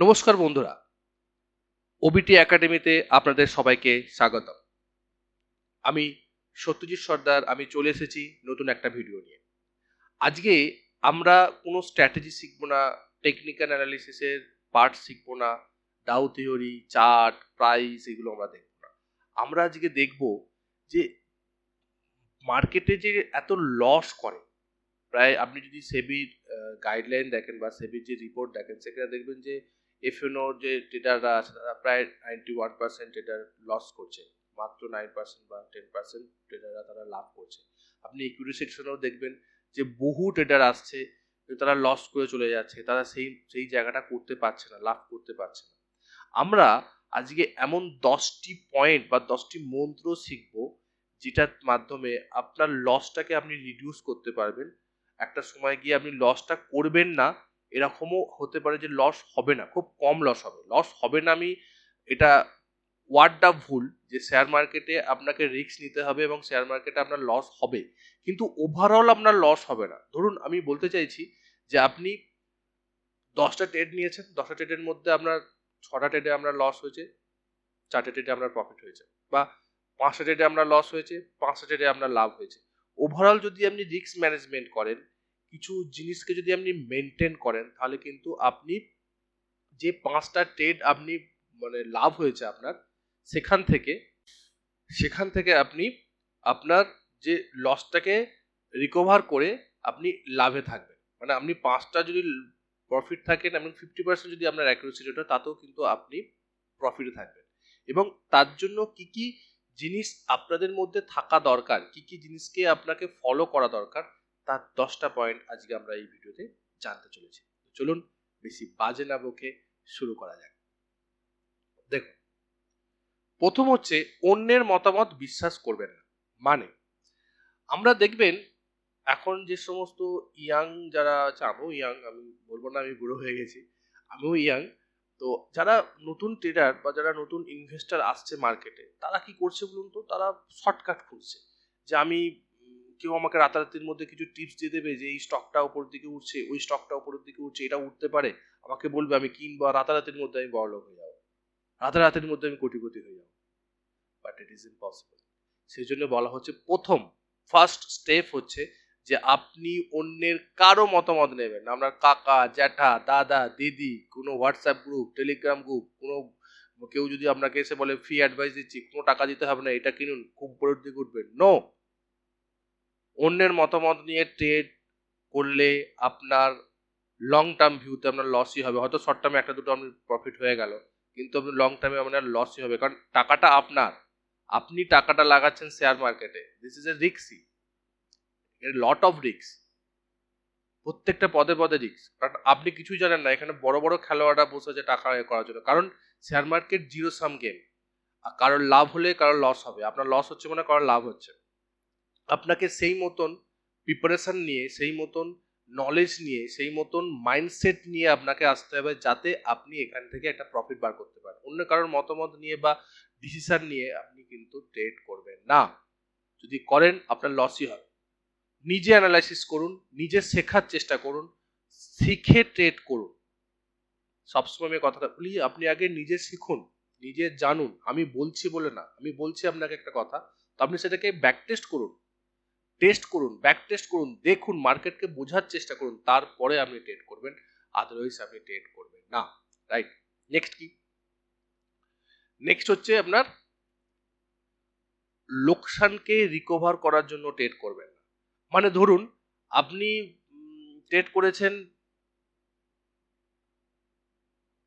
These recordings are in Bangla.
নমস্কার বন্ধুরা। ওবিটি একাডেমিতে আপনাদের সবাইকে স্বাগত আমি সত্যজিৎ সর্দার, আমি চলে এসেছি নতুন একটা ভিডিও নিয়ে। আজকে আমরা কোনো স্ট্র্যাটেজি শিখব না টেকনিক্যাল অ্যানালিসিসের পার্ট শিখব না ডাউ থিওরি চার্ট প্রাইস এগুলো আমরা দেখব না। আমরা আজকে দেখব যে মার্কেটে যে এত লস করে, প্রায় আপনি যদি সেবির গাইডলাইন দেখেন বা সেবির যে রিপোর্ট দেখেন, সেখানে দেখবেন যে এফএনও যে ট্রেডাররা আছে, তারা প্রায় ninety one percent trader loss করছে। মাত্র নাইন পার্সেন্ট বা টেন পার্সেন্ট ট্রেডাররা তারা লাভ করছে। আপনি ইকুইটি সেকশনেও দেখবেন যে বহু ট্রেডার আসছে, যে তারা লস করে চলে যাচ্ছে। তারা সেই সেই জায়গাটা করতে পারছে না, লাভ করতে পারছে না। আমরা আজকে এমন দশটি পয়েন্ট বা দশটি মন্ত্র শিখব, যেটার মাধ্যমে আপনার লসটাকে আপনি রিডিউস করতে পারবেন। একটা সময় গিয়ে আপনি লসটা করবেন না এরকমও হতে পারে যে লস হবে না, খুব কম লস হবে। লস হবে না আমি এটা ওয়ার্ডটা ভুল যে শেয়ার মার্কেটে আপনাকে রিস্ক নিতে হবে এবং শেয়ার মার্কেটে আপনার লস হবে। কিন্তু ওভারঅল আপনার লস হবে না। ধরুন আমি বলতে চাইছি যে আপনি দশটা ট্রেড নিয়েছেন, দশটা ট্রেডের মধ্যে আপনার ছটা ট্রেডে আপনার লস হয়েছে, চারটে ট্রেডে আপনার প্রফিট হয়েছে বা পাঁচটা ট্রেডে আপনার লস হয়েছে, পাঁচটা ট্রেডে আপনার লাভ হয়েছে। ওভারঅল যদি আপনি রিস্ক ম্যানেজমেন্ট করেন কিছু জিনিসকে যদি আপনি মেনটেন করেন, তাহলে কিন্তু আপনি যে পাঁচটা ট্রেড আপনি মানে লাভ হয়েছে আপনার, সেখান থেকে সেখান থেকে আপনি আপনার যে লসটাকে রিকভার করে আপনি লাভে থাকবেন। মানে আপনি পাঁচটা যদি প্রফিট থাকেন এবং ফিফটি পার্সেন্ট যদি আপনার অ্যাকুরেসি রেট হয়, তাতেও কিন্তু আপনি প্রফিটে থাকবেন। এবং তার জন্য কি কি জিনিস আপনাদের মধ্যে থাকা দরকার, কি কি জিনিসকে আপনাকে ফলো করা দরকার তার দশটা পয়েন্ট আজকে আমরা এই ভিডিওতে জানতে চলেছি। চলুন বেশি বাজে না বকে শুরু করা যাক। দেখুন, প্রথম হচ্ছে অন্যের মতামত বিশ্বাস করবেন না। মানে আমরা দেখবেন এখন যে সমস্ত ইয়াং যারা আছে, আমিও ইয়াং, আমি বলব না আমি বুড়ো হয়ে গেছি, আমিও ইয়াং, তো যারা নতুন ট্রেডার বা যারা নতুন ইনভেস্টার আসছে মার্কেটে তারা কি করছে বলুন তো? তারা শর্টকাট খুঁজছে যে আমি কেউ আমাকে রাতারাতির মধ্যে কিছু টিপস দিয়ে দেবে যে এই স্টকটা উপরের দিকে উঠছে, ওই স্টকটা উপরের দিকে উঠছে, এটা উঠতে পারে, আমাকে বলবে আমি কিনবো রাতারাতির মধ্যে আমি বড়লোক হয়ে যাব। রাতারাতির মধ্যে আমি কোটিপতি হয়ে যাব। বাট ইট ইজ ইম্পসিবল সেই জন্য বলা হচ্ছে প্রথম ফার্স্ট স্টেপ হচ্ছে যে আপনি অন্যের কারও মতামত নেবেন আপনার কাকা, জ্যাঠা, দাদা, দিদি, কোনো হোয়াটসঅ্যাপ গ্রুপ টেলিগ্রাম গ্রুপ কোনো কেউ যদি আপনাকে এসে বলে ফ্রি অ্যাডভাইস দিচ্ছি, কোনো টাকা দিতে হবে না, এটা কিনুন, খুব উপরের দিকে উঠবেন। নো অন্যের মতামত নিয়ে ট্রেড করলে আপনার লং টার্ম ভিউতে আপনার লসই হবে। হয়তো শর্ট টার্মে একটা দুটো আপনার প্রফিট হয়ে গেল, কিন্তু আপনি লং টার্মে আপনার লসই হবে। কারণ টাকাটা আপনার। আপনি টাকাটা লাগাচ্ছেন শেয়ার মার্কেটে this is a রিক্সি lot of রিক্স প্রত্যেকটা পদে পদে রিক্স কারণ আপনি কিছুই জানেন না, এখানে বড় বড় খেলোয়াড়রা বসে আছে টাকা আয় করার জন্য। কারণ share market zero sum game কারোর লাভ হলে কারোর লস হবে। আপনার লস হচ্ছে মানে কারোর লাভ হচ্ছে। আপনাকে সেই মতন প্রিপারেশন নিয়ে, সেই মতন নলেজ নিয়ে, সেই মতন মাইন্ডসেট নিয়ে আপনাকে আসতে হবে যাতে আপনি এখান থেকে একটা প্রফিট বার করতে পারেন। অন্য কারোর মতামত নিয়ে বা ডিসিশন নিয়ে আপনি কিন্তু ট্রেড করবেন না। যদি করেন, আপনার লসই হবে। নিজে অ্যানালাইসিস করুন, নিজে শেখার চেষ্টা করুন, শিখে ট্রেড করুন। সবসময় আমি কথাটা বলি, আপনি আগে নিজে শিখুন, নিজে জানুন, আমি বলছি বলে না, আমি বলছি আপনাকে একটা কথা, তো আপনি সেটাকে ব্যাক টেস্ট করুন। টেস্ট করুন ব্যাক টেস্ট করুন, দেখুন মার্কেটকে বোঝার চেষ্টা করুন, তারপরে আপনি ট্রেড করবেন আদারওয়াইজ আপনি ট্রেড করবেন না রাইট নেক্সট কি? নেক্সট হচ্ছে আপনার লোকসানকে রিকভার করার জন্য ট্রেড করবেন না। মানে ধরুন, আপনি ট্রেড করেছেন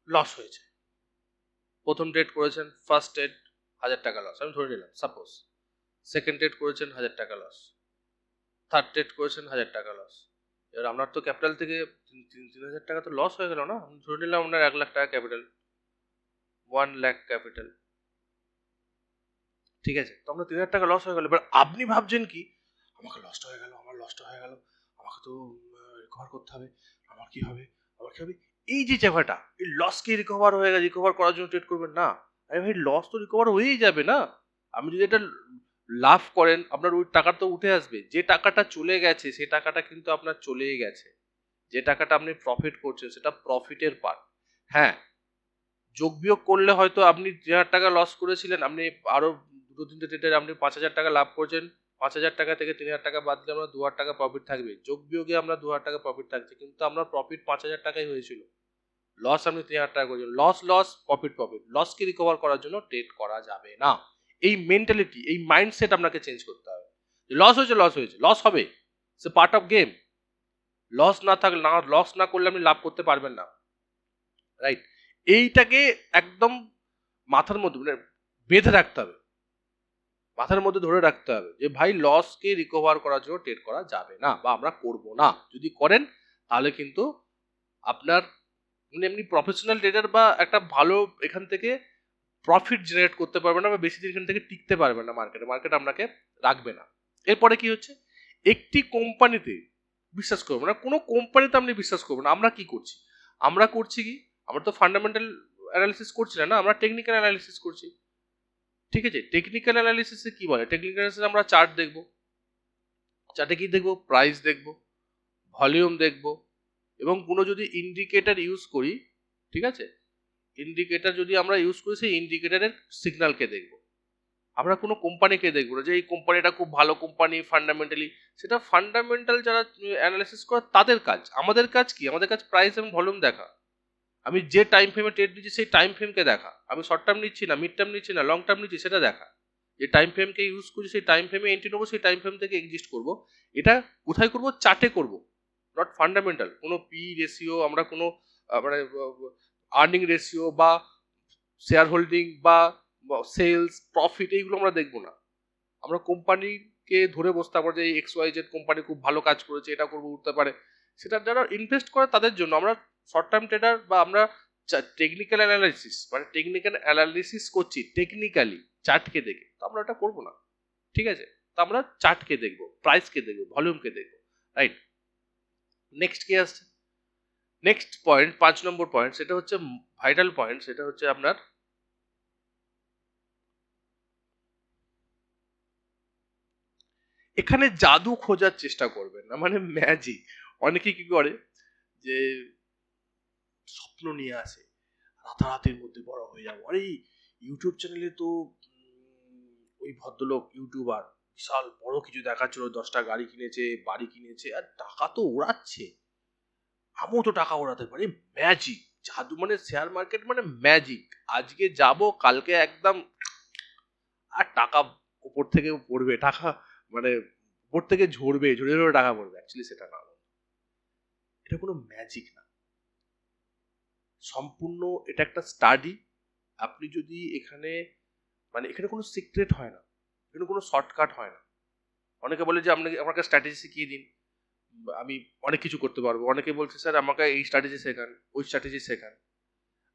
লস হয়েছে। প্রথম ট্রেড করেছেন ফার্স্ট ট্রেড হাজার টাকা লস আমি ধরে নিলাম সাপোজ সেকেন্ড ট্রেড করেছেন, হাজার টাকা লস থার্ড ট্রেড করেছেন হাজার টাকা লস এবার আপনার তো ক্যাপিটাল থেকে তিন তিন হাজার টাকা তো লস হয়ে গেল না? ধরে নিলাম আপনার এক লাখ টাকা ক্যাপিটাল ওয়ান লাখ ক্যাপিটাল ঠিক আছে, তো আপনার তিন হাজার টাকা লস হয়ে গেল। এবার আপনি ভাবছেন কি, আমাকে লসটা হয়ে গেল, আমার লসটা হয়ে গেল, আমাকে তো রিকভার করতে হবে, আমার কি হবে, আমার কি হবে? এই যে জায়গাটা, এই লসকে রিকভার হয়ে গেছে? রিকভার করার জন্য ট্রেড করবেন না? আরে ভাই লস তো রিকভার হয়েই যাবে না। আমি যদি এটা লাভ করেন, আপনার ওই টাকা তো উঠে আসবে। যে টাকাটা চলে গেছে, সে টাকাটা কিন্তু আপনার চলেই গেছে। যে টাকাটা আপনি প্রফিট করছেন, সেটা প্রফিটের পার্ট হ্যাঁ যোগ বিয়োগ করলে হয়তো আপনি তিন হাজার টাকা লস করেছিলেন, আপনি আরও দুটো তিনটে ট্রেডে আপনি পাঁচ হাজার টাকা লাভ করছেন। পাঁচ হাজার টাকা থেকে তিন হাজার টাকা বাদ দিলে আমরা দু হাজার টাকা প্রফিট থাকবে। যোগ বিয়োগে আমরা দু হাজার টাকা প্রফিট থাকছে। কিন্তু আমরা প্রফিট পাঁচ হাজার টাকাই হয়েছিল। লস আপনি তিন হাজার টাকা করেছেন। লস লস প্রফিট প্রফিট লসকে রিকভার করার জন্য ট্রেড করা যাবে না। এই মেন্টালিটি এই মাইন্ডসেট আপনাকে চেঞ্জ করতে হবে। লস হয়েছে লস হয়েছে লস হবে। সে পার্ট অফ গেম লস না থাকলে না লস না করলে আপনি লাভ করতে পারবেন না। রাইট এইটাকে একদম মাথার মধ্যে মানে বেঁধে রাখতে হবে। মাথার মধ্যে ধরে রাখতে হবে যে, ভাই লসকে রিকভার করার জন্য ট্রেড করা যাবে না বা আমরা করব না। যদি করেন, তাহলে কিন্তু আপনার মানে এমনি প্রফেশনাল ট্রেডার বা একটা ভালো এখান থেকে প্রফিট জেনারেট করতে পারবে না বা বেশি দিন থেকে টিকতে পারবে না মার্কেটে মার্কেট আপনাকে রাখবে না। এরপরে কি হচ্ছে? একটি কোম্পানিতে বিশ্বাস করব না কোনো কোম্পানিতে আপনি বিশ্বাস করবেন না। আমরা কি করছি? আমরা করছি কি? আমরা তো ফান্ডামেন্টাল অ্যানালিসিস করছি না আমরা টেকনিক্যাল অ্যানালিসিস করছি। ঠিক আছে? টেকনিক্যাল অ্যানালিসিসে কি বলে? টেকনিক্যাল আমরা চার্ট দেখব। চার্টে কি দেখব? প্রাইস দেখব ভলিউম দেখব এবং কোনো যদি ইন্ডিকেটর ইউজ করি, ঠিক আছে? ইন্ডিকেটর যদি আমরা ইউজ করি, সেই ইন্ডিকেটারের সিগন্যালকে দেখব। আমরা কোনো কোম্পানিকে দেখব না যে এই কোম্পানিটা খুব ভালো কোম্পানি ফান্ডামেন্টালি সেটা ফান্ডামেন্টাল যারা অ্যানালাইসিস করে তাদের কাজ। আমাদের কাজ কি? আমাদের কাজ প্রাইস এবং ভলিউম দেখা। আমি যে টাইম ফ্রেমে ট্রেড নিচ্ছি, সেই টাইম ফ্রেমকে দেখা। আমি শর্ট টার্ম নিচ্ছি না মিড টার্ম নিচ্ছি না লং টার্ম নিচ্ছি, সেটা দেখা। যে টাইম ফ্রেমকে ইউজ করছি সেই টাইম ফ্রেমে এন্ট্রি নেব, সেই টাইম ফ্রেম থেকে এক্সিস্ট করব। এটা কোথায় করব? চার্টে করব। নট ফান্ডামেন্টাল কোনো পি রেশিও আমরা কোনো মানে আর্নিং রেশিও বা শেয়ার হোল্ডিং বা সেলস প্রফিট এইগুলো আমরা দেখব না। আমরা কোম্পানিকে ধরে বসতে পারব যে এক্স ওয়াই জেড কোম্পানি খুব ভালো কাজ করেছে, এটা করব, উঠতে পারে। সেটা যারা ইনভেস্ট করে তাদের জন্য আমরা শর্ট টার্ম ট্রেডার বা আমরা টেকনিক্যাল অ্যানালাইসিস মানে টেকনিক্যাল অ্যানালিসিস করছি টেকনিক্যালি চার্টকে দেখে, তো আমরা এটা করব না। ঠিক আছে? তো আমরা চার্টকে দেখব প্রাইসকে দেখব ভলিউমকে দেখব রাইট নেক্সট কি আসছে। নেক্সট পয়েন্ট পাঁচ নম্বর পয়েন্ট সেটা হচ্ছে ভাইটাল পয়েন্ট সেটা হচ্ছে আপনার এখানে জাদু খোঁজার চেষ্টা করবেন না মানে ম্যাজিক অনেকে কি করে? যে স্বপ্ন নিয়ে আসে, রাতারাতির মধ্যে বড় হয়ে যাব। আরে ইউটিউব চ্যানেলে তো ওই ভদ্রলোক ইউটিউবার বিশাল বড় কিছু দেখাচ্ছিল, দশটা গাড়ি কিনেছে, বাড়ি কিনেছে, আর টাকা তো ওড়াচ্ছে। আমিও তো টাকা ওড়াতে পারি। ম্যাজিক জাদু মানে শেয়ার মার্কেট মানে ম্যাজিক আজকে যাব, কালকে একদম আর টাকা উপর থেকে পড়বে, টাকা মানে উপর থেকে ঝরবে, ঝরে ঝরে টাকা পড়বে। অ্যাকচুয়ালি সেটা না। এটা কোনো ম্যাজিক না। সম্পূর্ণ এটা একটা স্টাডি আপনি যদি এখানে মানে এখানে কোনো সিক্রেট হয় না, এখানে কোনো শর্টকাট হয় না। অনেকে বলে যে, আপনাকে, আমাকে স্ট্র্যাটেজি শিখিয়ে দিন। আমি অনেক কিছু করতে পারব। অনেকে বলছে, স্যার, আমাকে এই স্ট্র্যাটেজি শেখান, ওই স্ট্র্যাটেজি শেখান।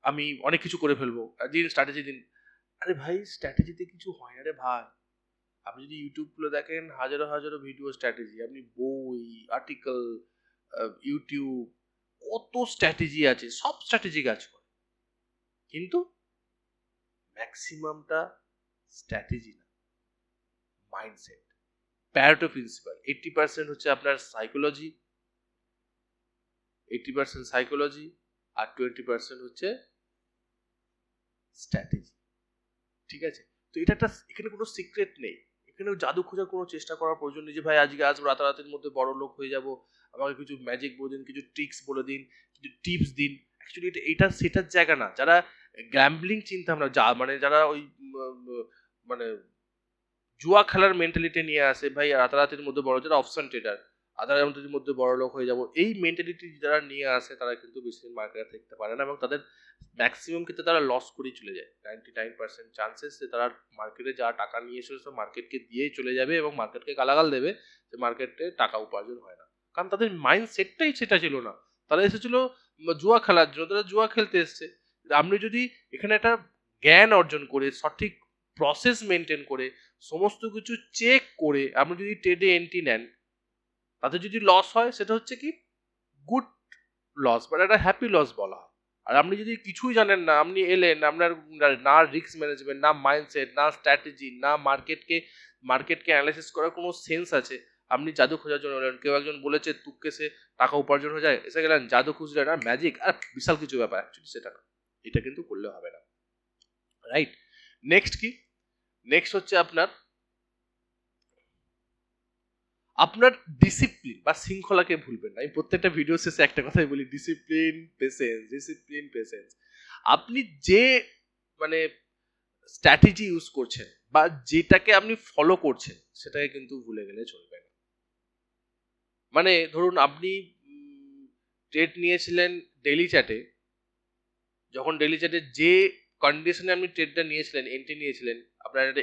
আমি অনেক কিছু করে ফেলব। দিন স্ট্র্যাটেজি দিন। আরে ভাই স্ট্র্যাটেজিতে কিছু হয় না রে ভাই। আপনি যদি ইউটিউব খুলে দেখেন, হাজারো হাজারো ভিডিও স্ট্র্যাটেজি আপনি বই আর্টিকেল ইউটিউব কত স্ট্র্যাটেজি আছে, সব স্ট্র্যাটেজি কাজ করে। কিন্তু ম্যাক্সিমামটা স্ট্র্যাটেজি না mindset Pareto principle eighty percent হচ্ছে আপনার সাইকোলজি এইটটি পার্সেন্ট সাইকোলজি আর টোয়েন্টি পার্সেন্ট হচ্ছে স্ট্র্যাটেজি ঠিক আছে? তো এটা একটা, এখানে কোনো সিক্রেট নেই। এখানে জাদু খোঁজার কোনো চেষ্টা করার প্রয়োজন নেই যে, ভাই, আজকে আসব রাতারাতির মধ্যে বড় লোক হয়ে যাব, আমাকে কিছু ম্যাজিক বলে দিন, কিছু ট্রিক্স বলে দিন, কিছু টিপস দিন। অ্যাকচুয়ালি এটা এটা সেটার জায়গা না। যারা গ্যাম্বলিং চিন্তা ভাবনা, যা মানে যারা ওই মানে জুয়া খেলার মেন্টালিটি নিয়ে আসে, ভাই, রাতারাতির মধ্যে বড় যারা অপশন ট্রেডার রাতারাতির মধ্যে বড় লোক হয়ে যাব। এই মেন্টালিটি যারা নিয়ে আসে, তারা কিন্তু বেশি মার্কেটে থাকতে পারে না এবং তাদের ম্যাক্সিমাম ক্ষেত্রে তারা লস করেই চলে যায়। নাইনটি নাইন পার্সেন্ট চান্সেস যে তারা মার্কেটে যা টাকা নিয়ে এসেছে, সব মার্কেটকে দিয়েই চলে যাবে এবং মার্কেটকে গালাগাল দেবে যে মার্কেটে টাকা উপার্জন হয় না। কারণ তাদের মাইন্ড সেটটাই সেটা ছিল না। তারা এসেছিল জুয়া খেলার জন্য, তারা জুয়া খেলতে এসছে। আপনি যদি এখানে একটা জ্ঞান অর্জন করে, সঠিক প্রসেস মেনটেন করে সমস্ত কিছু চেক করে আপনি যদি ট্রেডে এন্ট্রি নেন, তাতে যদি লস হয়, সেটা হচ্ছে কি? গুড লস বাট একটা হ্যাপি লস বলা হয়। আর আপনি যদি কিছুই জানেন না, আপনি এলেন, আপনার না রিস্ক ম্যানেজমেন্ট না মাইন্ডসেট না স্ট্র্যাটেজি না মার্কেটকে মার্কেটকে অ্যানালাইসিস করার কোনো সেন্স আছে, আপনি জাদু খোঁজার জন্য এলেন। কেউ একজন বলেছে, তুককে সে টাকা উপার্জন হয়ে যায়, এসে গেলেন, জাদু খুঁজলেন আর ম্যাজিক আর বিশাল কিছু ব্যাপার অ্যাকচুয়ালি সেটা না। এটা কিন্তু করলে হবে না। রাইট নেক্সট কি? নেক্সট হচ্ছে আপনার আপনার ডিসিপ্লিন বা শৃঙ্খলাকে ভুলবেন না। আমি প্রত্যেকটা ভিডিও শেষে একটা কথাই বলি ডিসিপ্লিন পেশেন্স ডিসিপ্লিন পেশেন্স আপনি যে মানে স্ট্র্যাটেজি ইউজ করছেন বা যেটাকে আপনি ফলো করছেন, সেটাকে কিন্তু ভুলে গেলে চলবে না। মানে ধরুন আপনি ট্রেড নিয়েছিলেন ডেলি চ্যাটে যখন ডেলি চ্যাটে যে কন্ডিশনে আপনি ট্রেডটা নিয়েছিলেন এন্ট্রি নিয়েছিলেন, আপনার একটা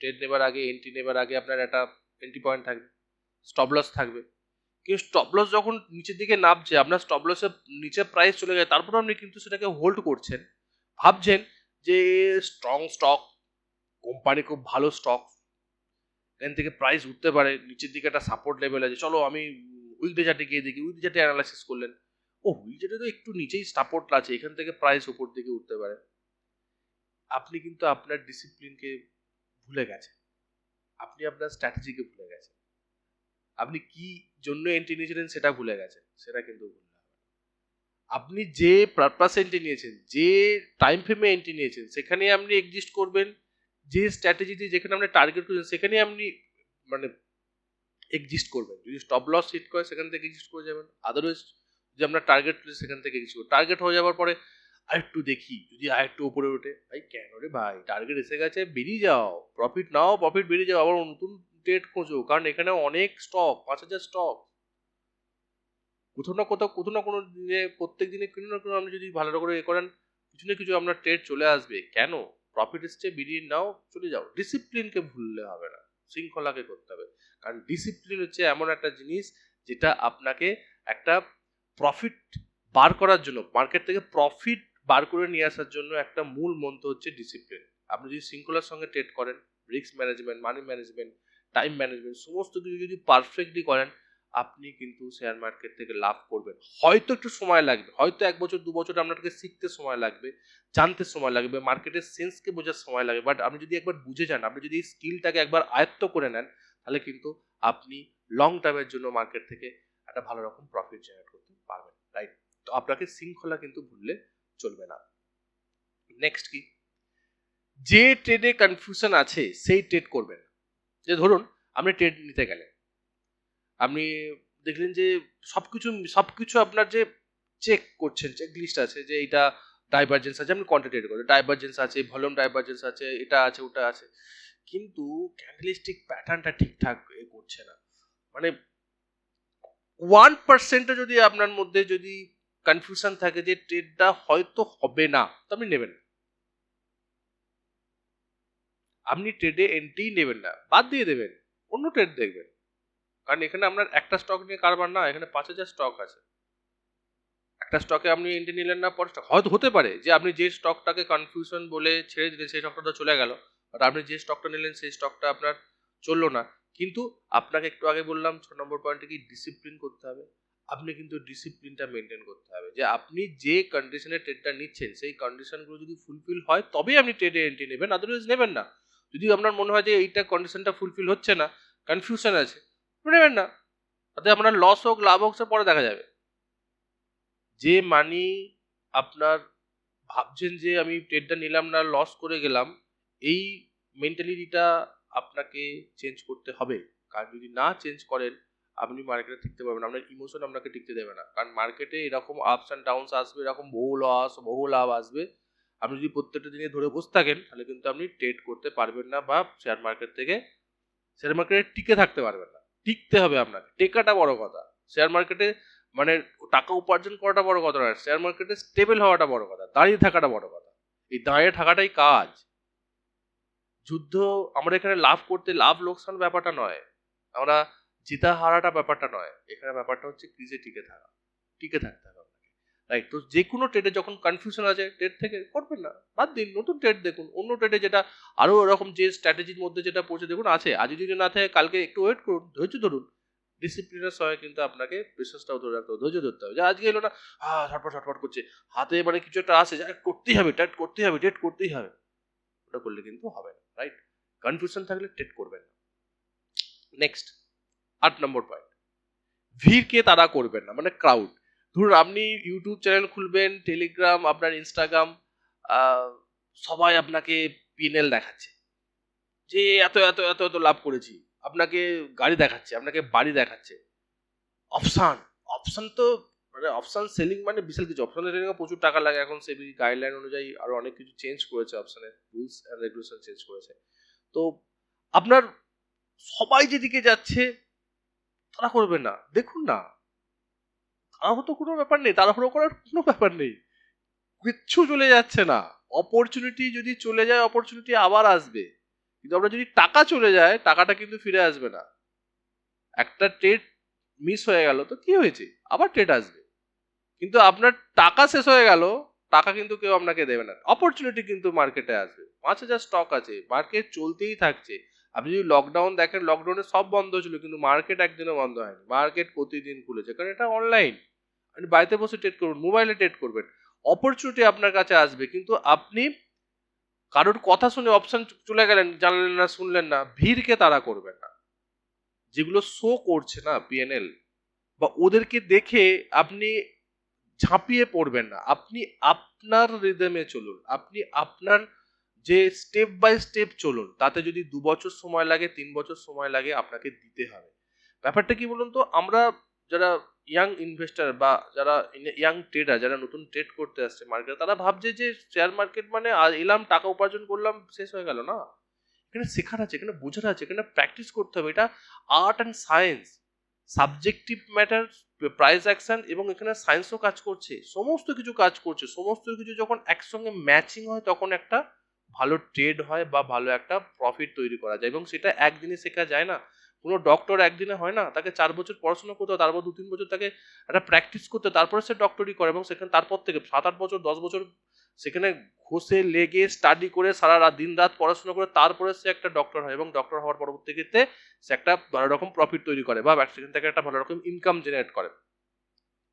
ট্রেড নেবার আগে এন্ট্রি নেবার আগে আপনার একটা এন্ট্রি পয়েন্ট থাকবে স্টপ লস থাকবে। কিন্তু স্টপ লস যখন নিচের দিকে নামছে, আপনার স্টপ লসের নিচে প্রাইস চলে গেছে তারপর আপনি কিন্তু সেটাকে হোল্ড করছেন। ভাবছেন যে স্ট্রং স্টক কোম্পানি খুব ভালো স্টক এখান থেকে প্রাইস উঠতে পারে, নিচের দিকে একটা সাপোর্ট লেভেল আছে। চলো আমি উইকডে চার্টে গিয়ে দেখি উইকডে চার্টে অ্যানালাইসিস করলেন। ও উইকডে তো একটু নিচেই সাপোর্ট আছে, এখান থেকে প্রাইস উপর দিকে উঠতে পারে। আপনি কিন্তু আপনার ডিসিপ্লিনকে ভুলে গেছেন। আপনি আপনার স্ট্র্যাটেজিকে ভুলে গেছেন। আপনি কি জন্য এন্ট্রি নিয়েছিলেন সেটা ভুলে গেছেন, সেটা কিন্তু না। আপনি যে পারপাস এন্ট্রি নিয়েছেন, যে টাইম ফ্রেমে এন্ট্রি নিয়েছেন সেখানে আপনি এক্সিস্ট করবেন। যে স্ট্র্যাটেজিতে যেখানে আপনি টার্গেট করেছেন সেখানে আপনি মানে এক্সিস্ট করবেন। যদি স্টপ লস হিট করে, সেখান থেকে এক্সিস্ট করে যাবেন। আদারওয়াইজ যদি আপনার টার্গেট সেখান থেকে এক্সিস্ট করে টার্গেট হয়ে যাওয়ার পরে আরেকটু দেখি, যদি আরেকটু উপরে ওঠে, ভাই কেন রে ভাই? টার্গেট এসে গেছে, বেরিয়ে যাও। প্রফিট নাও প্রফিট বেরিয়ে যাও, আবার নতুন ট্রেড খোঁজো, কারণ এখানে অনেক স্টক পাঁচ হাজার স্টক কোথাও না কোথাও কোথাও না কোনো দিনে, প্রত্যেক দিনে কোনো না কোনো আপনি যদি ভালো করে এ করেন, কিছু না কিছু আপনার ট্রেড চলে আসবে। কেন? প্রফিট এসছে, বেরিয়ে নাও, চলে যাও। ডিসিপ্লিনকে ভুললে হবে না, শৃঙ্খলাকে করতে হবে। কারণ ডিসিপ্লিন হচ্ছে এমন একটা জিনিস, যেটা আপনাকে একটা প্রফিট বার করার জন্য মার্কেট থেকে প্রফিট বার করে নিয়ে আসার জন্য একটা মূল মন্ত্র হচ্ছে ডিসিপ্লিন আপনি যদি শৃঙ্খলার সঙ্গে ট্রেড করেন risk management money management time management সমস্ত কিছু যদি পারফেক্টলি করেন, আপনি কিন্তু শেয়ার মার্কেট থেকে লাভ করবেন। হয়তো একটু সময় লাগবে, হয়তো এক বছর, দু বছর আপনাকে শিখতে সময় লাগবে, জানতে সময় লাগবে মার্কেটের সেন্সকে বোঝার সময় লাগবে বাট আপনি যদি একবার বুঝে যান, আপনি যদি এই স্কিলটাকে একবার আয়ত্ত করে নেন, তাহলে কিন্তু আপনি লং টার্মের জন্য মার্কেট থেকে একটা ভালো রকম প্রফিট জেনারেট করতে পারবেন রাইট তো আপনাকে শৃঙ্খলা কিন্তু ভুললে চলবে না। নেক্সট কি? যে ট্রেডে কনফিউশন আছে, সেই ট্রেড করবেন। যে ধরুন, আপনি ট্রেড নিতে গেলেন। আপনি দেখলেন যে সবকিছু সবকিছু আপনার যে চেক করছেন চেক লিস্ট আছে যে এটা ডাইভারজেন্স আছে, আপনি কোয়ান্টিটেড করে ডাইভারজেন্স আছে ভলিউম ডাইভারজেন্স আছে, এটা আছে, ওটা আছে। কিন্তু ক্যান্ডেলিস্টিক প্যাটার্নটা ঠিকঠাক এ করছে না। মানে ওয়ান পার্সেন্টও যদি আপনার মধ্যে যদি কনফিউশন থাকে যে ট্রেডটা হয়তো হবে না, তো আপনি নেবেন না। আপনি ট্রেডে এন্ট্রি নেবেন না, বাদ দিয়ে দেবেন, অন্য ট্রেড দেখবেন। কারণ এখানে আপনার একটা স্টক নিয়ে কারবার না, এখানে পাঁচ হাজার স্টক আছে। একটা স্টকে আপনি এন্ট্রি নিলেন না পরে stock- হয়তো হতে পারে যে আপনি যে স্টকটাকে কনফিউশন বলে ছেড়ে দিলেন, সেই স্টকটা তো চলে গেল। বাট আপনি যে স্টকটা নিলেন, সেই স্টকটা আপনার চলল না। কিন্তু আপনাকে একটু আগে বললাম, ছ নম্বর পয়েন্টে কি ডিসিপ্লিন করতে হবে? আপনি কিন্তু ডিসিপ্লিনটা মেনটেন করতে হবে। যে আপনি যে কন্ডিশনে ট্রেডটা নিচ্ছেন, সেই কন্ডিশনগুলো যদি ফুলফিল হয়, তবেই আপনি ট্রেডে এন্ট্রি নেবেন আদারওয়াইজ নেবেন না। যদি আপনার মনে হয় যে এইটা কন্ডিশনটা ফুলফিল হচ্ছে না কনফিউশন আছে, নেবেন না। তাতে আপনার লস হোক, লাভ হোক পরে দেখা যাবে। যে মানি আপনার ভাবছেন যে আমি ট্রেডটা নিলাম না লস করে গেলাম, এই মেন্টালিটিটা আপনাকে চেঞ্জ করতে হবে। কারণ যদি না চেঞ্জ করেন আপনি মার্কেটে টিকতে পারবেন। আপনার ইমোশন আপনাকে টিকতে দেবে না। কারণ মার্কেটে এরকম আপস অ্যান্ড ডাউনস আসবে, এরকম বহু লস বহু লাভ আসবে। আপনি যদি প্রত্যেকটা দিনে ধরে বসে থাকেন, তাহলে কিন্তু আপনি ট্রেড করতে পারবেন না বা শেয়ার মার্কেট থেকে শেয়ার মার্কেটে টিকে থাকতে পারবেন না। টিকতে হবে আপনাকে। টেকাটা বড় কথা। শেয়ার মার্কেটে মানে টাকা উপার্জন করাটা বড় কথা নয়। শেয়ার মার্কেটে স্টেবল হওয়াটা বড় কথা। দাঁড়িয়ে থাকাটা বড় কথা। এই দাঁড়িয়ে থাকাটাই কাজ। যুদ্ধ, আমরা এখানে লাভ করতে, লাভ লোকসান ব্যাপারটা নয়। আমরা জিতা হারাটা ব্যাপারটা নয়। এখানে ব্যাপারটা হচ্ছে ক্রিজে টিকে থাকা। টিকে থাকতে হবে আপনাকে। রাইট তো যে কোনো ট্রেডে যখন কনফিউশন আছে ট্রেড থেকে করবেন না। বাদ দিন, নতুন ট্রেড দেখুন। অন্য ট্রেডে যেটা আরও এরকম যে স্ট্র্যাটেজির মধ্যে যেটা পৌঁছে দেখুন, আছে। আজ যদি না থাকে, কালকে একটু ওয়েট করুন, ধৈর্য ধরুন। ডিসিপ্লিনের সঙ্গে কিন্তু আপনাকে বিশ্বাসটাও ধরে রাখতে হবে, ধৈর্য ধরতে হবে। যে আজকে এলো না হ্যাঁ ছটফট ছটফট করছে। হাতে মানে কিছু একটা আছে যা করতেই হবে ট্রেড করতেই হবে ট্রেড করতেই হবে। ওটা করলে কিন্তু হবে না। রাইট কনফিউশন থাকলে ট্রেড করবেন না। নেক্সট আট নম্বর পয়েন্ট ভিড়কে তারা করবেন না মানে ক্রাউড ধরুন আপনি ইউটিউব চ্যানেল খুলবেন টেলিগ্রাম আপনার ইনস্টাগ্রাম সবাই আপনাকে পিএনএল দেখাচ্ছে। যে এত এত এত এত লাভ করেছি, আপনাকে গাড়ি দেখাচ্ছে, আপনাকে বাড়ি দেখাচ্ছে। অপশান অপশান তো মানে অপশান সেলিং মানে বিশাল কিছু অপশান সেলিং প্রচুর টাকা লাগে। এখন সেবি গাইডলাইন অনুযায়ী আরও অনেক কিছু চেঞ্জ করেছে অপশানের রুলস অ্যান্ড রেগুলেশন চেঞ্জ করেছে। তো আপনার সবাই যেদিকে যাচ্ছে তারা করবে না। দেখুন না। তাড়াহুড়ো তো কোনো ব্যাপার নেই, তাড়াহুড়ো করার কোনো ব্যাপার নেই। কিচ্ছু চলে যাচ্ছে না। অপরচুনিটি যদি চলে যায় অপরচুনিটি আবার আসবে। কিন্তু আমরা যদি টাকা চলে যায়, টাকাটা কিন্তু ফিরে আসবে না। একটা ট্রেড মিস হয়ে গেল, তো কি হয়েছে? আবার ট্রেড আসবে। কিন্তু আপনার টাকা শেষ হয়ে গেল, টাকা কিন্তু কেউ আপনাকে দেবে না। অপরচুনিটি কিন্তু মার্কেটে আসবে। পাঁচ হাজার স্টক আছে মার্কেট চলতেই থাকছে। আপনি যদি লকডাউন দেখেন লকডাউনে সব বন্ধ ছিল, কিন্তু মার্কেট একদিনও বন্ধ হয়নি। মার্কেট প্রতিদিন খুলেছে, কারণ এটা অনলাইন আপনি বাড়িতে বসে ট্রেড করুন মোবাইলে ট্রেড করবেন। অপরচুনিটি আপনার কাছে আসবে, কিন্তু আপনি কারোর কথা শুনে অপশন চলে গেলেন, জানলেন না, শুনলেন না, ভিড়কে তারা করবেন না। যেগুলো শো করছে না পিএনএল বা ওদেরকে দেখে আপনি ঝাঁপিয়ে পড়বেন না। আপনি আপনার রিদমে চলুন, আপনি আপনার যে স্টেপ বাই স্টেপ চলুন, তাতে যদি দু বছর সময় লাগে, তিন বছর সময় লাগে, আপনাকে দিতে হবে। ব্যাপারটা কি বলুন তো, আমরা যারা ইয়াং ইনভেস্টার বা যারা ইয়াং ট্রেডার যারা নতুন ট্রেড করতে আসছে মার্কেটে তারা ভাবছে যে শেয়ার মার্কেট মানে এলাম, টাকা উপার্জন করলাম, শেষ হয়ে গেল না। এখানে শেখার আছে, এখানে বোঝার আছে, এখানে প্র্যাকটিস করতে হবে। এটা art and science subjective matter price action এবং এখানে সায়েন্সও কাজ করছে। সমস্ত কিছু কাজ করছে, সমস্ত কিছু যখন একসঙ্গে ম্যাচিং হয়, তখন একটা ভালো ট্রেড হয় বা ভালো একটা প্রফিট তৈরি করা যায় এবং সেটা একদিনে শেখা যায় না। কোনো ডক্টর একদিনে হয় না, তাকে চার বছর পড়াশোনা করতে হয়, তারপর দু তিন বছর তাকে একটা প্র্যাকটিস করতে তারপরে সে ডক্টরি করে এবং সেখানে তারপর থেকে সাত আট বছর, দশ বছর সেখানে ঘষে, লেগে স্টাডি করে সারা রাত, দিন রাত পড়াশোনা করে তারপরে সে একটা ডক্টর হয় এবং ডক্টর হওয়ার পরবর্তীতে সে একটা ভালো রকম প্রফিট তৈরি করে বা সেখান থেকে একটা ভালো রকম ইনকাম জেনারেট করে।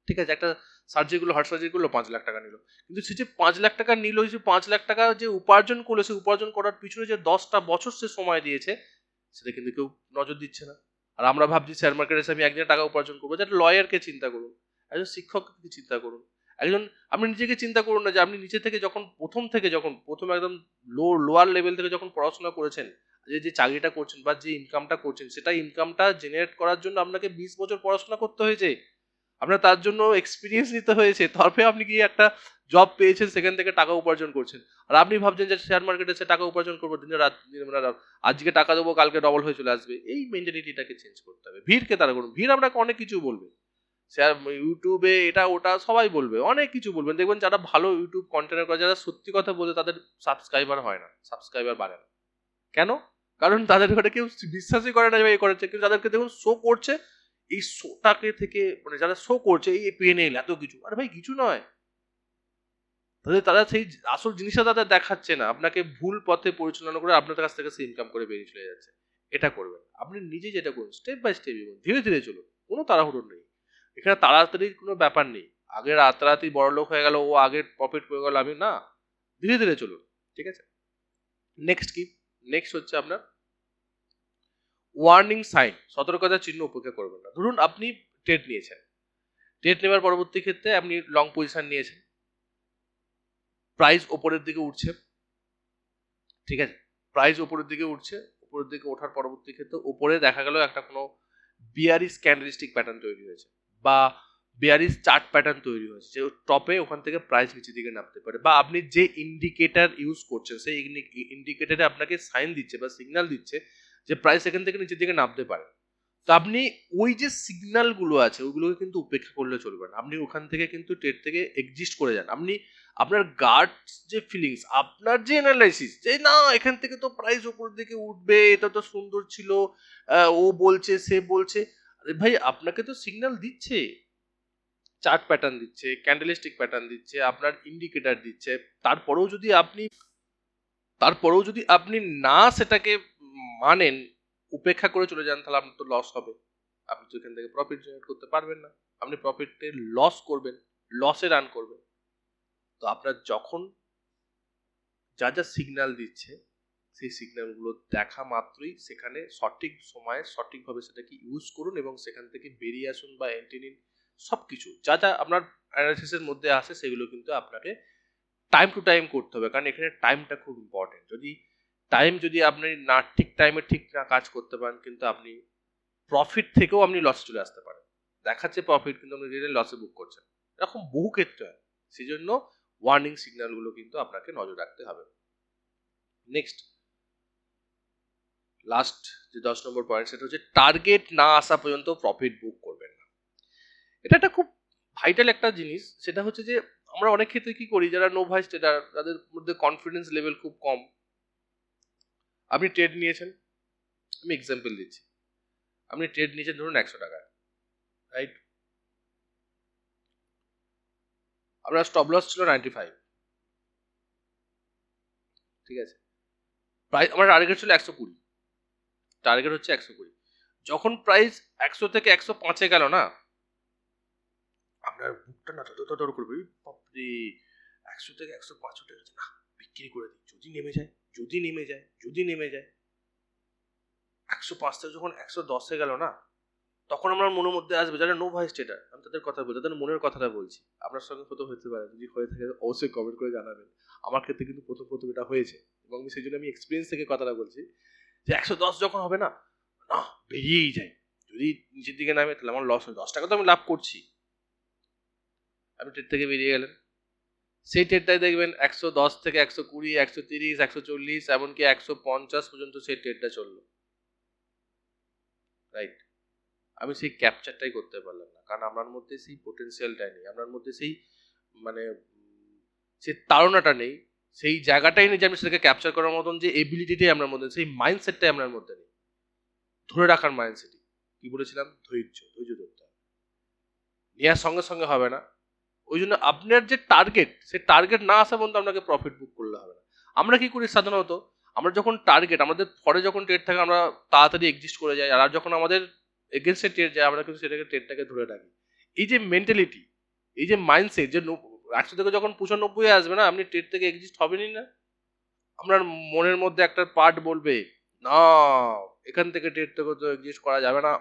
ঠিক আছে, একটা সার্জারিগুলো হার্ট সার্জারিগুলো পাঁচ লাখ টাকা নিল। কিন্তু সে যে পাঁচ লাখ টাকা নিল যে পাঁচ লাখ টাকা যে উপার্জন করল, সে উপার্জন করার পিছনে যে দশটা বছর সে সময় দিয়েছে, সেটা কিন্তু কেউ নজর দিচ্ছে না। আর আমরা ভাবছি শেয়ার মার্কেটে আমি একদিনে টাকা উপার্জন করব। যে একটা লয়ারকে চিন্তা করুন, একজন শিক্ষককে চিন্তা করুন। একজন, আপনি নিজেকে চিন্তা করুন না যে আপনি নিচে থেকে যখন, প্রথম থেকে যখন, প্রথম একদম লো লোয়ার লেভেল থেকে যখন পড়াশোনা করেছেন, যে যে চাকরিটা করছেন বা যে ইনকামটা করছেন, সেটা ইনকামটা জেনারেট করার জন্য আপনাকে বিশ বছর পড়াশোনা করতে হয়েছে। আপনার তার জন্য এক্সপিরিয়েন্স নিতে হয়েছে তারপরে আপনি কি একটা জব পেয়েছেন, সেখান থেকে টাকা উপার্জন করছেন? আর আপনি ভাবছেন যে শেয়ার মার্কেটে সে টাকা উপার্জন করব, দিনে রাত মানে আজকে টাকা দেবো, কালকে ডবল হয়ে চলে আসবে। এই মেন্টালিটিটাকে চেঞ্জ করতে হবে। ভিড়কে তারা করুন? ভিড় আপনাকে অনেক কিছু বলবে। শেয়ার ইউটিউবে এটা, ওটা সবাই বলবে, অনেক কিছু বলবেন দেখবেন যারা ভালো ইউটিউব কন্টেন্ট করে যারা সত্যি কথা বলে তাদের সাবস্ক্রাইবার হয় না সাবস্ক্রাইবার বাড়ে না। কেন? কারণ তাদের ঘরে কেউ বিশ্বাসই করে না যে এ করেছে। কিন্তু তাদেরকে দেখুন শো করছে এই শোটাকে থেকে মানে যারা শো করছে, এই পেনেল এত কিছু। আরে ভাই, কিছু নয়। তাদের তারা সেই আসল জিনিসটা তাদের দেখাচ্ছে না। আপনাকে ভুল পথে পরিচালনা করে আপনার কাছ থেকে সে ইনকাম করে বেরিয়ে চলে যাচ্ছে। এটা করবেন আপনি নিজে যেটা করুন স্টেপ বাই স্টেপ ধীরে ধীরে চলুন। কোনো তাড়াহুড়ো নেই। এখানে তাড়াতাড়ির কোনো ব্যাপার নেই। আগে রাতারাতি বড় লোক হয়ে গেল, ও আগে প্রফিট করে গেল, আমি না। ধীরে ধীরে চলুন। ঠিক আছে? নেক্সট কি? নেক্সট হচ্ছে আপনার ওয়ার্নিং সাইন সতর্কতার চিহ্ন উপেক্ষা করবেন না। ধরুন আপনি ট্রেড নিয়েছেন। ট্রেড নেওয়ার পরবর্তী ক্ষেত্রে আপনি লং পজিশন নিয়েছেন। প্রাইস ওপরের দিকে উঠছে। ঠিক আছে? প্রাইস ওপরের দিকে উঠছে। উপরের দিকে ওঠার পরবর্তী ক্ষেত্রে উপরে দেখা গেল একটা কোনো বিয়ারিস ক্যান্ডেলিস্টিক প্যাটার্ন তৈরি হয়েছে বা বিয়ারিস চার্ট প্যাটার্ন তৈরি হয়েছে যে টপে ওখান থেকে প্রাইস নিচের দিকে নামতে পারে বা আপনি যে ইন্ডিকেটার ইউজ করছেন, সেই ইন্ডিকেটারে আপনাকে সাইন দিচ্ছে বা সিগন্যাল দিচ্ছে যে প্রাইস এখান থেকে নিচের দিকে নামতে পারে। তো আপনি ওই যে সিগনালগুলো আছে ওইগুলোকে কিন্তু উপেক্ষা করলে চলবে না। আপনি ওখান থেকে কিন্তু ট্রেড থেকে এক্সিস্ট করে যান। আপনি আপনার গার্ড যে ফিলিংস আপনার যে অ্যানালাইসিস যে না, এখান থেকে তো প্রাইস উপরের দিকে উঠবে, এটা তো সুন্দর ছিল ও বলছে, সে বলছে। আরে ভাই, আপনাকে তো সিগন্যাল দিচ্ছে। চার্ট প্যাটার্ন দিচ্ছে ক্যান্ডেলিস্টিক প্যাটার্ন দিচ্ছে, আপনার ইন্ডিকেটার দিচ্ছে। তারপরেও যদি আপনি, তারপরেও যদি আপনি না সেটাকে মানেন, উপেক্ষা করে চলে যান, তাহলে আপনার তো লস হবে। আপনি তো এখান থেকে প্রফিট জেনারেট করতে পারবেন না। আপনি প্রফিটে লস করবেন লসে রান করবেন। তো আপনার যখন যা যা সিগন্যাল দিচ্ছে, সেই সিগন্যালগুলো দেখা মাত্রই সেখানে সঠিক সময়ে সঠিকভাবে সেটাকে ইউজ করুন এবং সেখান থেকে বেরিয়ে আসুন বা এন্ট্রি নিন সব কিছু যা যা আপনার অ্যানালিসিসের মধ্যে আসে, সেগুলো কিন্তু আপনাকে টাইম টু টাইম করতে হবে। কারণ এখানে টাইমটা খুব ইম্পর্টেন্ট যদি টাইম যদি আপনি না ঠিক টাইমে ঠিক না কাজ করতে পারেন, কিন্তু আপনি প্রফিট থেকেও আপনি লস চলে আসতে পারেন। দেখাচ্ছে প্রফিট কিন্তু আপনি রিয়েলি লসে বুক করছেন। এরকম বহু ক্ষেত্রে হয়। সেই জন্য ওয়ার্নিং সিগন্যালগুলো কিন্তু আপনাকে নজর রাখতে হবে। নেক্সট লাস্ট যে দশ নম্বর পয়েন্ট সেটা হচ্ছে টার্গেট না আসা পর্যন্ত প্রফিট বুক করবেন না। এটা একটা খুব ভাইটাল একটা জিনিস। সেটা হচ্ছে যে আমরা অনেক ক্ষেত্রে কি করি, যারা নো ভাইস ট্রেডার তাদের মধ্যে কনফিডেন্স লেভেল খুব কম। আপনি ট্রেড নিয়েছেন আমি এক্সাম্পল দিচ্ছি আপনি ট্রেড নিয়েছেন ধরুন একশো টাকা রাইট আপনার স্টপ লস ছিল নাইনটি ফাইভ ঠিক আছে প্রাইস আমার টার্গেট ছিল একশো কুড়ি টার্গেট হচ্ছে একশো কুড়ি যখন প্রাইস একশো থেকে একশো পাঁচে গেল না আপনার বুকটা না তত তত করবে বাপরে একশো থেকে একশো পাঁচ উঠে গেছে না বিক্রি করে দিই? যদি নেমে যায়, যদি নেমে যায়, যদি নেমে যায়। একশো পাঁচ থেকে যখন একশো দশে গেল না, তখন আমার মনের মধ্যে আসবে, যারা নো ভয়েস স্টেটার, আমি তাদের কথা বলছি, তাদের মনের কথাটা বলছি। আপনার সঙ্গে হতে হতে পারে, যদি হয়ে থাকে অবশ্যই কমেন্ট করে জানাবেন। আমার ক্ষেত্রে কিন্তু প্রথম প্রথম এটা হয়েছে এবং আমি সেই জন্য আমি এক্সপিরিয়েন্স থেকে কথাটা বলছি যে একশো দশ যখন হবে না না, বেরিয়েই যায় যদি নিচের দিকে নামে, তাহলে আমার লস হয়। দশ টাকা তো আমি লাভ করছি। আপনি ট্রেড থেকে বেরিয়ে গেলেন। সেই ট্রেডটাই দেখবেন, একশো দশ থেকে একশো কুড়ি, একশো তিরিশ, একশো চল্লিশ, এমনকি একশো পঞ্চাশ পর্যন্ত সেই ট্রেডটা চলল। রাইট আমি সেই ক্যাপচারটাই করতে পারলাম না, কারণ আমার মধ্যে সেই পোটেন্সিয়ালটাই নেই আপনার মধ্যে সেই মানে সেই তাড়নাটা নেই, সেই জায়গাটাই নেই যে আমি সেটাকে ক্যাপচার করার মতন, যে এবিলিটিটাই আপনার মধ্যে, সেই মাইন্ডসেটটাই আপনার মধ্যে নেই। ধরে রাখার মাইন্ডসেটই কি বলেছিলাম? ধৈর্য ধৈর্য ধরতে হবে। নেওয়ার সঙ্গে সঙ্গে হবে না। ওই জন্য আপনার যে টার্গেট সেই টার্গেট না আসা পর্যন্ত আপনাকে প্রফিট বুক করলে হবে না। আমরা কি করি সাধারণত? আমরা যখন টার্গেট আমাদের পরে যখন ট্রেড থাকে, আমরা তাড়াতাড়ি এক্সিস্ট করে যাই। আর যখন আমাদের এগেনস্টে ট্রেড যায়, আমরা কিন্তু সেটাকে ট্রেডটাকে ধরে রাখি। এই যে মেন্টালিটি এই যে মাইন্ডসেট যে একশো থেকে যখন পঁচানব্বই আসবে না, আপনি ট্রেড থেকে এক্সিস্ট হবেনই না। আপনার মনের মধ্যে একটা পার্ট বলবে, না, এখান থেকে ট্রেড থেকে তো এক্সিস্ট করা যাবে না।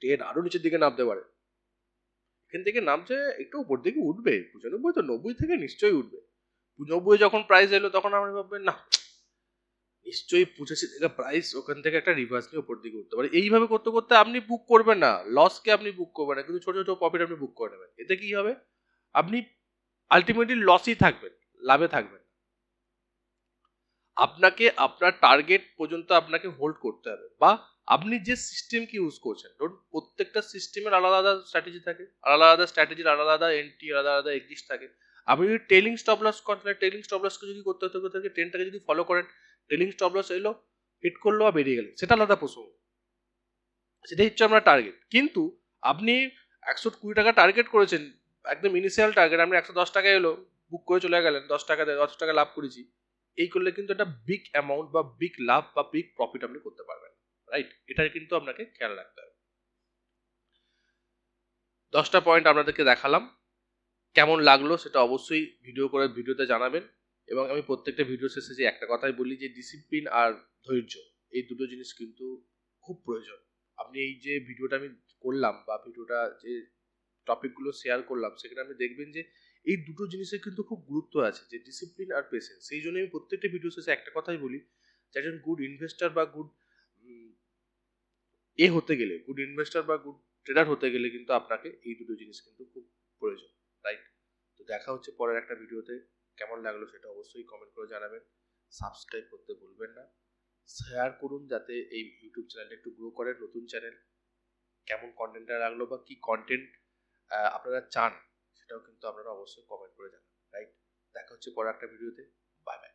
ট্রেড আরও নিচের দিকে নামতে পারে। এখান থেকে নামছে একটু উপর দিকে উঠবে পঁচানব্বই তো নব্বই থেকে নিশ্চয়ই উঠবে। নব্বই যখন প্রাইস এলো, তখন আমরা ভাববেন না, নিশ্চয়ই পঁচাশি থেকে প্রাইস ওখান থেকে একটা রিভার্স নিয়ে উপর দিকে উঠতে পারে। এইভাবে করতে করতে আপনি বুক করবেন না লসকে আপনি বুক করবেন না, কিন্তু ছোট ছোট প্রফিট আপনি বুক করে নেবেন। এতে কি হবে? আপনি আলটিমেটলি লসই থাকবেন, লাভে থাকবেন। আপনাকে, আপনার টার্গেট পর্যন্ত আপনাকে হোল্ড করতে হবে, বা আপনি যে সিস্টেমকে ইউজ করছেন, ধরুন প্রত্যেকটা সিস্টেমের আলাদা আলাদা স্ট্র্যাটেজি থাকে, আলাদা আলাদা স্ট্র্যাটেজির আলাদা আলাদা এন্ট্রি আলাদা আলাদা এক্সিস্ট থাকে। আপনি যদি টেলিং স্টপ লস করেন তাহলে টেলিং স্টপ লসকে যদি করতে হতে থাকে ট্রেনটাকে যদি ফলো করেন টেলিং স্টপ লস এলো হিট করল আর বেরিয়ে গেলেন সেটা আলাদা প্রসঙ্গ। সেটাই হচ্ছে আপনার টার্গেট কিন্তু আপনি একশো কুড়ি টাকা টার্গেট করেছেন, একদম ইনিশিয়াল টার্গেট আপনি একশো দশ টাকা এলো বুক করে চলে গেলেন, দশ টাকা দশ টাকা লাভ করেছি, এই করলে কিন্তু একটা বিগ অ্যামাউন্ট বা বিগ লাভ বা বিগ প্রফিট আপনি করতে পারবেন। রাইট এটা কিন্তু আপনাকে খেয়াল রাখতে হবে। দশটা পয়েন্ট আপনাদেরকে দেখালাম। কেমন লাগল সেটা অবশ্যই ভিডিও করে ভিডিওতে জানাবেন। এবং আমি প্রত্যেকটা ভিডিও শেষে যে একটা কথাই বলি যে ডিসিপ্লিন আর ধৈর্য, এই দুটো জিনিস কিন্তু খুব প্রয়োজন। আপনি এই যে ভিডিওটা আমি করলাম বা ভিডিওটা যে টপিকগুলো শেয়ার করলাম, সেখানে আপনি দেখবেন যে এই দুটো জিনিসের কিন্তু খুব গুরুত্ব আছে, যে ডিসিপ্লিন আর পেশেন্স সেই জন্য আমি প্রত্যেকটা ভিডিও শেষে একটা কথাই বলি, যে একজন গুড ইনভেস্টার বা গুড এ হতে গেলে গুড ইনভেস্টার বা গুড ট্রেডার হতে গেলে কিন্তু আপনাকে এই দুটো জিনিস কিন্তু খুব প্রয়োজন রাইট তো দেখা হচ্ছে পরের একটা ভিডিওতে, কেমন লাগল সেটা অবশ্যই কমেন্ট করে জানাবেন। সাবস্ক্রাইব করতে ভুলবেন না। শেয়ার করুন যাতে এই ইউটিউব চ্যানেলটা একটু গ্রো করে নতুন চ্যানেল কেমন কন্টেন্টটা লাগল বা কি কন্টেন্ট আপনারা চান, সেটাও কিন্তু আপনারা অবশ্যই কমেন্ট করে জানান রাইট দেখা হচ্ছে পরের একটা ভিডিওতে। Bye bye